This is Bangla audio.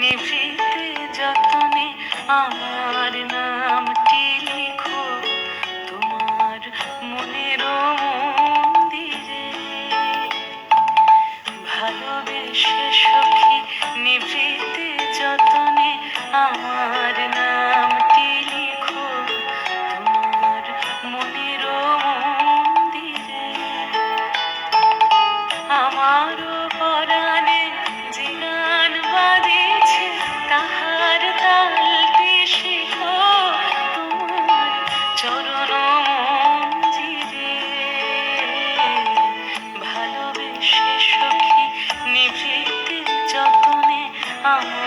নিভৃতে যতনে আমার নামটি যতনে